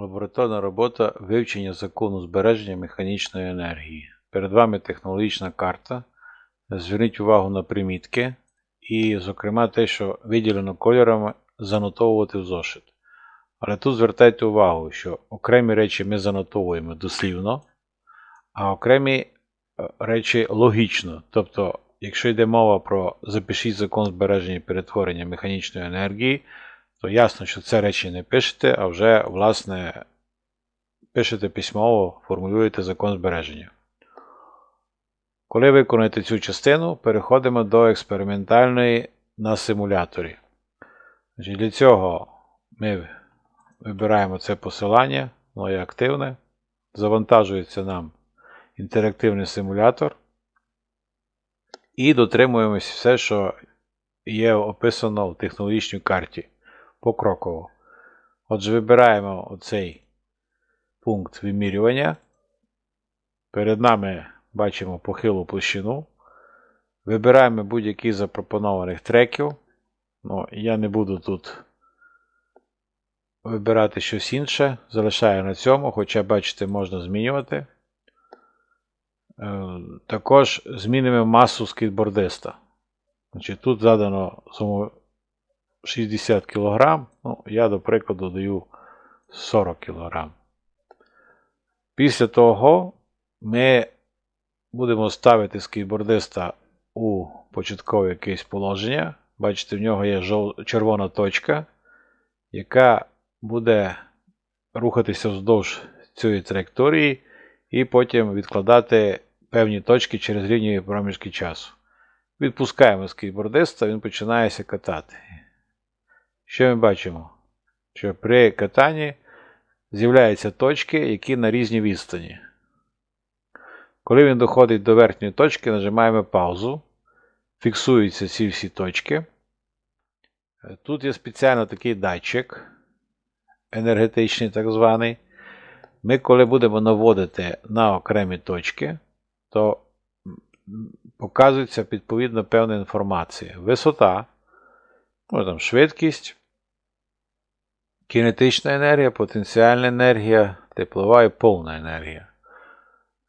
Лабораторна робота вивчення закону збереження механічної енергії. Перед вами технологічна карта. Зверніть увагу на примітки і, зокрема, те, що виділено кольорами, занотовувати в зошит. Але тут звертайте увагу, що окремі речі ми занотовуємо дослівно, а окремі е, речі логічно. Тобто, якщо йде мова про запишіть закон збереження і перетворення механічної енергії, то ясно, що це речі не пишете, а вже, власне, пишете письмово, формулюєте закон збереження. Коли виконаєте цю частину, переходимо до експериментальної на симуляторі. Для цього ми вибираємо це посилання, воно є активне. Завантажується нам інтерактивний симулятор. І дотримуємось все, що є описано в технологічній карті покроково. Отже, вибираємо оцей пункт вимірювання. Перед нами бачимо похилу площину. Вибираємо будь-який з запропонованих треків. Ну, Я не буду тут вибирати щось інше. Залишаю на цьому, хоча, бачите, можна змінювати. Е, Також змінимо масу скейтбордиста. Значить, Тут задано 60 кг. Ну, я, до прикладу, даю 40 кг. Після того ми будемо ставити скейтбордиста у початкове якесь положення. Бачите, в нього є червона точка, яка буде рухатися вздовж цієї траєкторії і потім відкладати певні точки через рівні проміжки часу. Відпускаємо скейтбордиста, він починається катати. Що ми бачимо? Що при катанні з'являються точки, які на різній відстані. Коли він доходить до верхньої точки, нажимаємо паузу. Фіксуються ці всі точки. Тут є спеціально такий датчик, енергетичний так званий. Ми, коли будемо наводити на окремі точки, то показується відповідно певна інформація. Висота, ну, там, швидкість, кінетична енергія, потенціальна енергія, теплова і повна енергія.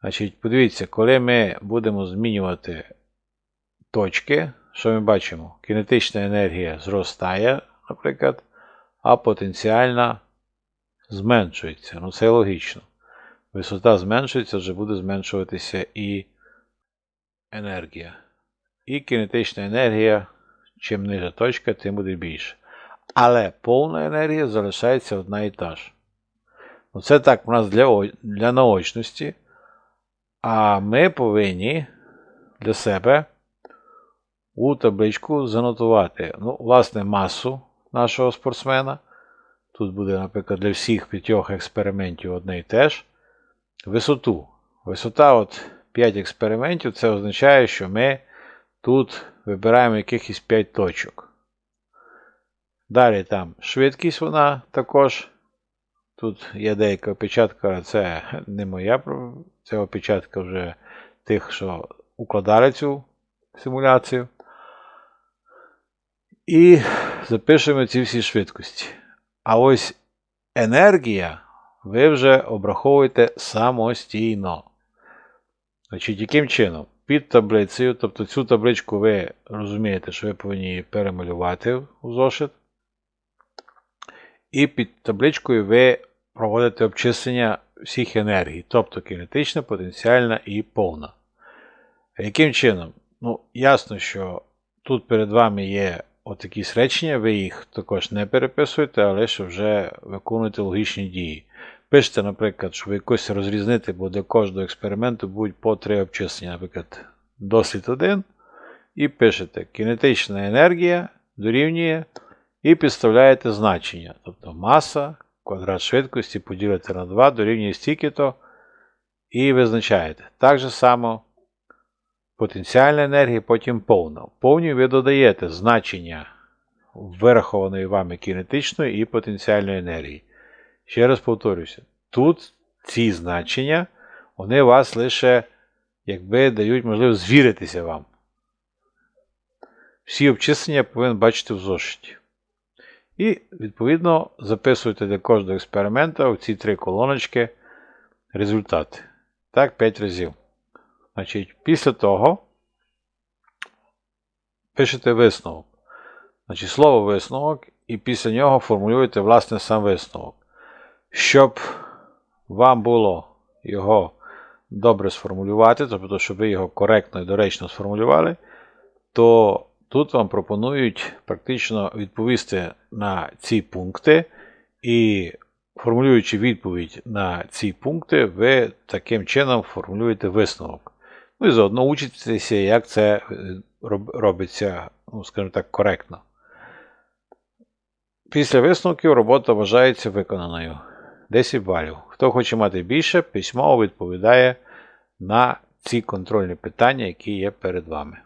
Значить, подивіться, коли ми будемо змінювати точки, що ми бачимо? Кінетична енергія зростає, наприклад, а потенціальна зменшується. Ну, це логічно. Висота зменшується, вже буде зменшуватися і енергія. І кінетична енергія, чим ниже точка, тим буде більше. Але повна енергія залишається одна і та ж. Це так у нас для, для наочності. А ми повинні для себе у табличку занотувати ну, власне, масу нашого спортсмена. Тут буде, наприклад, для всіх п'ятьох експериментів одне і те ж. Висоту. Висота от 5 експериментів це означає, що ми тут вибираємо якихось 5 точок. Далі там швидкість вона також. Тут є деяка опечатка, це не моя, це опечатка вже тих, що укладали цю симуляцію. І запишемо ці всі швидкості. А ось енергія ви вже обраховуєте самостійно. Значить, яким чином? Під таблицею, тобто цю табличку ви розумієте, що ви повинні її перемалювати у зошит. І під табличкою ви проводите обчислення всіх енергій, тобто кінетична, потенціальна і повна. Яким чином? Ну, ясно, що тут перед вами є отакі речення, ви їх також не переписуєте, але що вже виконуєте логічні дії. Пишете, наприклад, щоб якось розрізнити, бо для кожного експерименту будуть по три обчислення, наприклад, дослід 1. І пишете кінетична енергія дорівнює і підставляєте значення. Тобто маса, квадрат швидкості поділити на 2 дорівнює стільки-то. І визначаєте. Так же само потенціальна енергія, потім повна. В повній ви додаєте значення вирахованої вами кінетичної і потенціальної енергії. Ще раз повторюся, тут ці значення, вони вас лише якби дають можливість звіритися вам. Всі обчислення повинен бачити в зошиті. І, відповідно, записуєте для кожного експеримента в ці три колоночки результати. Так, 5 разів. Значить, після того пишете висновок. Значить, слово висновок, і після нього формулюєте власне сам висновок. Щоб вам було його добре сформулювати, тобто, щоб ви його коректно і доречно сформулювали, то тут вам пропонують практично відповісти на ці пункти, і формулюючи відповідь на ці пункти, ви таким чином формулюєте висновок. Ну і заодно учитеся, як це е, робиться, ну, скажімо так, коректно. Після висновків робота вважається виконаною. 10 балів. Хто хоче мати більше, письмово відповідає на ці контрольні питання, які є перед вами.